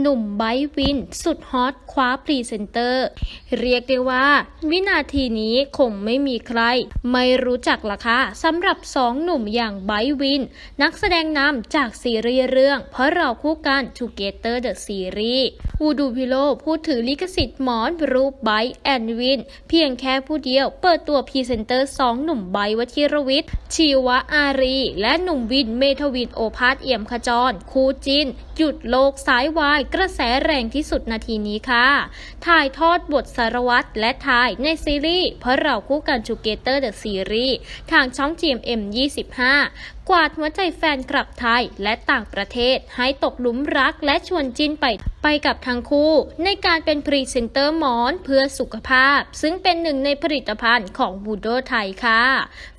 หนุ่มไบวิน สุดฮอตคว้าพรีเซนเตอร์ เรียกได้ว่า วินาทีนี้คงไม่มีใคร ไม่รู้จักละค่ะสำหรับสองหนุ่มอย่างไบวิน นักแสดงนำจากซีรีส์เรื่อง เพราะเราคู่กัน Together the Series วูดูพิโลพูดถือลิขสิทธิ์หมอนรูปไบร์แอนวิน เพียงแค่ผู้เดียวเปิดตัวพรีเซนเตอร์สองหนุ่มไบร์ทวชิรวิทย์ชีวะอารี และหนุ่มวินเมทวินโอภาสเอี่ยมขจร คู่จินหยุดโลกสายวายกระแสแรงที่สุดนาทีนี้ค่ะ ถ่ายทอดบทสารวัตรและถ่ายในซีรีส์เพราะเราคู่กัน Together the Series ทางช่อง GMM 25กวาดหัวใจแฟนคลับไทยและต่างประเทศให้ตกหลุมรักและชวนจินไปไปกับทั้งคู่ในการเป็นพรีเซนเตอร์หมอนเพื่อสุขภาพ ซึ่งเป็นหนึ่งในผลิตภัณฑ์ของบูโดไทยค่ะ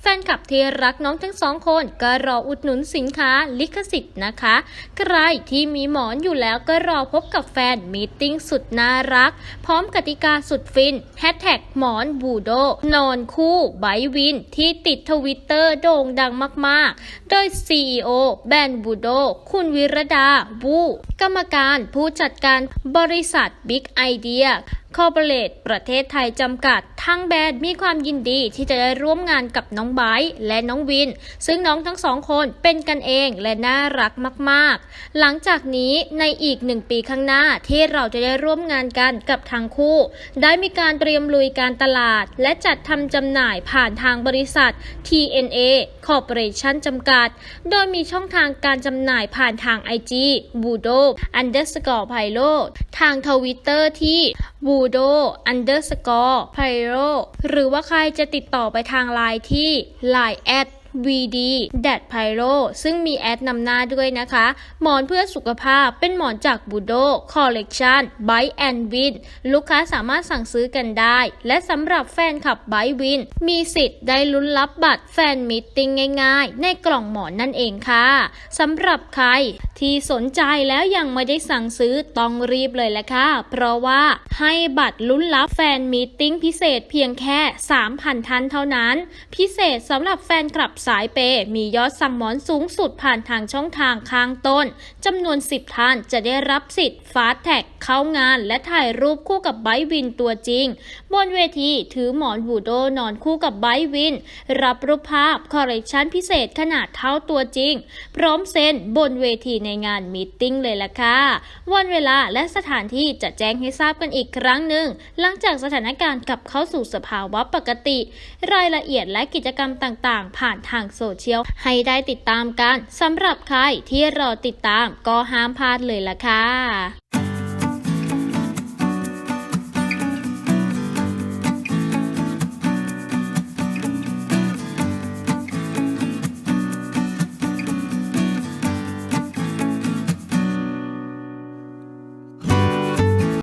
แฟนคลับที่รักน้องทั้งสองคนก็รออุดหนุนสินค้าลิขสิทธิ์นะคะ ใครที่มีหมอนอยู่แล้วก็รอพบกับแฟนมีตติ้งสุดน่ารัก พร้อมกติกาสุดฟินแฮชแท็กหมอนบูโดนอนคู่ไบวินที่ติดทวิตเตอร์โด่งดังมากๆ โดย CEO แบรนด์บูโดคุณวิรดาวูกรรมการผู้จัดการบริษัทบิ๊กไอเดียคอร์ปอเรทประเทศไทยจำกัด ทั้งแบรนด์มีความยินดีที่จะได้ร่วมงานกับน้องไบร์และน้องวิน ซึ่งน้องทั้งสองคนเป็นกันเองและน่ารักมาก ๆ หลังจากนี้ในอีกหนึ่งปีข้างหน้าที่เราจะได้ร่วมงานกันกับทางคู่ ได้มีการเตรียมลุยการตลาด และจัดทำจำหน่ายผ่านทางบริษัท TNA Corporation จำกัด โดยมีช่องทางการจำหน่ายผ่านทาง IG b u d o underscore p i l o ทางทวิตเตอร์ที่ b u d o underscore p i l o หรือว่าใครจะติดต่อไปทางไลน์ที่ line at VD d a t p y r o ซึ่งมีแอดนำหน้าด้วยนะคะ หมอนเพื่อสุขภาพเป็นหมอนจากบูโดคอลเลกชัน b y and Win ลูกค้าสามารถสั่งซื้อกันได้ และสำหรับแฟนคลับ b y Win มีสิทธิ์ได้ลุ้นรับบัตรแฟนมิตติ้งง่ายๆ ในกล่องหมอนนั่นเองค่ะสำหรับใครที่สนใจแล้วยังไม่ได้สั่งซื้อต้องรีบเลยแหละค่ะ เพราะว่าให้บัตรลุ้นรับแฟนมีตติ้งพิเศษเพียงแค่ 3,000ท่านเท่านั้น พิเศษสำหรับแฟนคลับสายเปย์มียอดสั่งหมอนสูงสุดผ่านทางช่องทางข้างต้นจำนวน 10 ท่านจะได้รับสิทธิ์ฟาสแท็กเข้างาน และถ่ายรูปคู่กับไบวินตัวจริง บนเวทีถือหมอนบูโดนอนคู่กับไบวิน รับรูปภาพคอลเลกชันพิเศษขนาดเท่าตัวจริง พร้อมเซ็นบนเวทีในงานมีตติ้งเลยล่ะค่ะวันเวลาและสถานที่จะแจ้งให้ทราบกันอีกครั้งหนึ่ง หลังจากสถานการณ์กลับเข้าสู่สภาวะปกติ รายละเอียดและกิจกรรมต่างๆ ผ่านทางโซเชียลให้ได้ติดตามกันสำหรับใครที่รอติดตามก็ห้ามพลาดเลยล่ะค่ะ